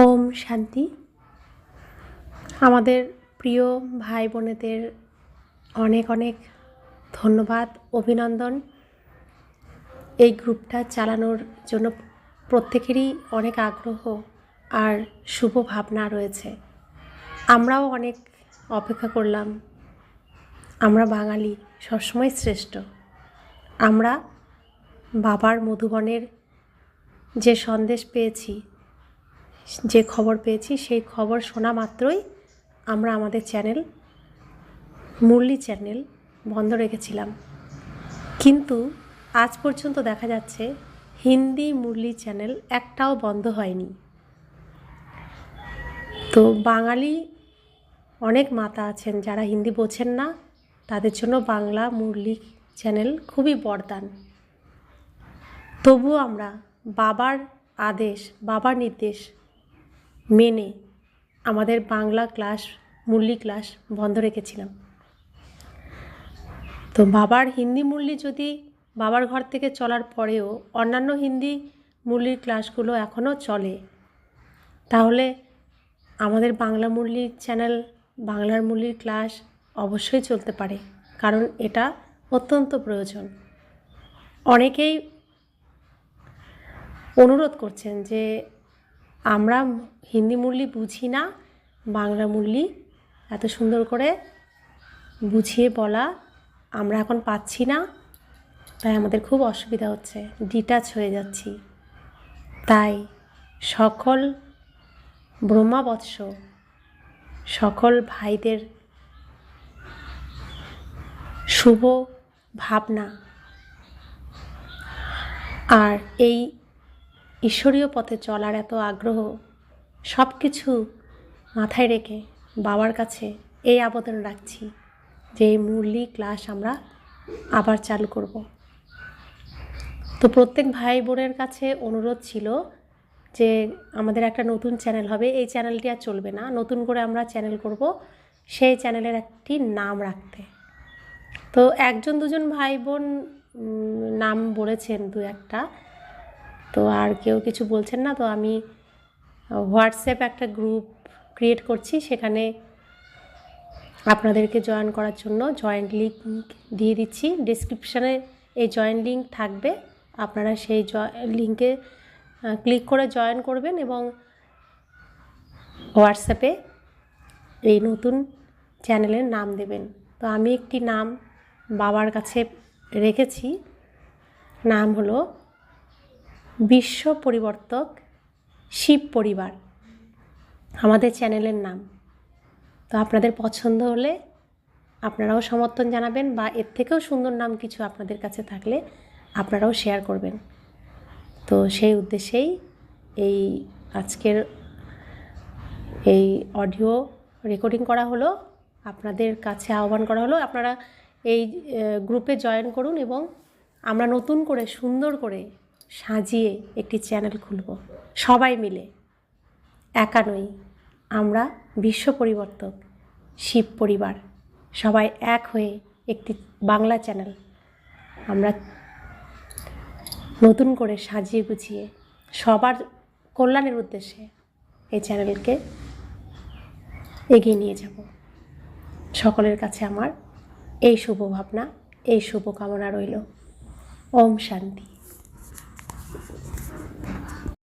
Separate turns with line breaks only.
ওম শান্তি। আমাদের প্রিয় ভাই বোনেদের অনেক অনেক ধন্যবাদ, অভিনন্দন। এই গ্রুপটা চালানোর জন্য প্রত্যেকেরই অনেক আগ্রহ আর শুভ ভাবনা রয়েছে। আমরাও অনেক অপেক্ষা করলাম। আমরা বাঙালি, সবসময় শ্রেষ্ঠ। আমরা বাবার মধুবনের যে সন্দেশ পেয়েছি যে খবর পেয়েছি, সেই খবর শোনা মাত্রই আমরা আমাদের চ্যানেল, মুরলি চ্যানেল বন্ধ রেখেছিলাম। কিন্তু আজ পর্যন্ত দেখা যাচ্ছে হিন্দি মুরলি চ্যানেল একটাও বন্ধ হয়নি। তো বাঙালি অনেক মাতা আছেন যারা হিন্দি বোঝেন না, তাদের জন্য বাংলা মুরলি চ্যানেল খুবই বরদান। তবুও আমরা বাবার আদেশ, বাবার নির্দেশ মেনে আমাদের বাংলা ক্লাস, মুরলি ক্লাস বন্ধ রেখেছিলাম। তো বাবার হিন্দি মুরলি যদি বাবার ঘর থেকে চলার পরেও অন্যান্য হিন্দি মুরলির ক্লাসগুলো এখনও চলে, তাহলে আমাদের বাংলা মুরলির চ্যানেল, বাংলার মুরলির ক্লাস অবশ্যই চলতে পারে, কারণ এটা অত্যন্ত প্রয়োজন। অনেকেই অনুরোধ করছেন যে আমরা হিন্দি মুরলি বুঝি না, বাংলা মুরলি এত সুন্দর করে বুঝিয়ে বলা আমরা এখন পাচ্ছি না, তাই আমাদের খুব অসুবিধা হচ্ছে ডিটাচ হয়ে যাচ্ছি। তাই সকল ব্রহ্মাবৎস, সকল ভাইদের শুভ ভাবনা। আর এই ঈশ্বরীয় পথে চলার এত আগ্রহ সব কিছু মাথায় রেখে বাবার কাছে এই আবেদন রাখছি যে এই মুরলি ক্লাস আমরা আবার চালু করব। তো প্রত্যেক ভাই বোনের কাছে অনুরোধ ছিল যে আমাদের একটা নতুন চ্যানেল হবে। এই চ্যানেলটি আর চলবে না। নতুন করে আমরা চ্যানেল করব সেই চ্যানেলের একটি নাম রাখতে। তো একজন দুজন ভাই বোন নাম বলেছেন দু একটা। তো আর কেউ কিছু বলছেন না, তো আমি হোয়াটসঅ্যাপ একটা গ্রুপ ক্রিয়েট করছি, সেখানে আপনাদেরকে জয়েন করার জন্য জয়েন্ট লিঙ্ক দিয়ে দিচ্ছি। ডিসক্রিপশানে এই জয়েন্ট লিঙ্ক থাকবে, আপনারা সেই লিঙ্কে ক্লিক করে জয়েন করবেন এবং হোয়াটসঅ্যাপে এই নতুন চ্যানেলের নাম দেবেন। তো আমি একটি নাম বাবার কাছে রেখেছি, নাম হলো বিশ্ব পরিবর্তক শিব পরিবার। আমাদের চ্যানেলের নাম। তো আপনাদের পছন্দ হলে আপনারাও সমর্থন জানাবেন বা এর থেকেও সুন্দর নাম কিছু আপনাদের কাছে থাকলে আপনারাও শেয়ার করবেন। তো সেই উদ্দেশ্যেই এই আজকের এই অডিও রেকর্ডিং করা হলো। আপনাদের কাছে আহ্বান করা হলো, আপনারা এই গ্রুপে জয়েন করুন এবং আমরা নতুন করে, সুন্দর করে সাজিয়ে একটি চ্যানেল খুলব। সবাই মিলে। একা নই, আমরা বিশ্ব পরিবর্তক, শিব পরিবার। সবাই এক হয়ে একটি বাংলা চ্যানেল। আমরা নতুন করে সাজিয়ে গুছিয়ে সবার কল্যাণের উদ্দেশ্যে এই চ্যানেলকে এগিয়ে নিয়ে যাব। সকলের কাছে আমার এই শুভ ভাবনা এই শুভ কামনা রইল। ওম শান্তি।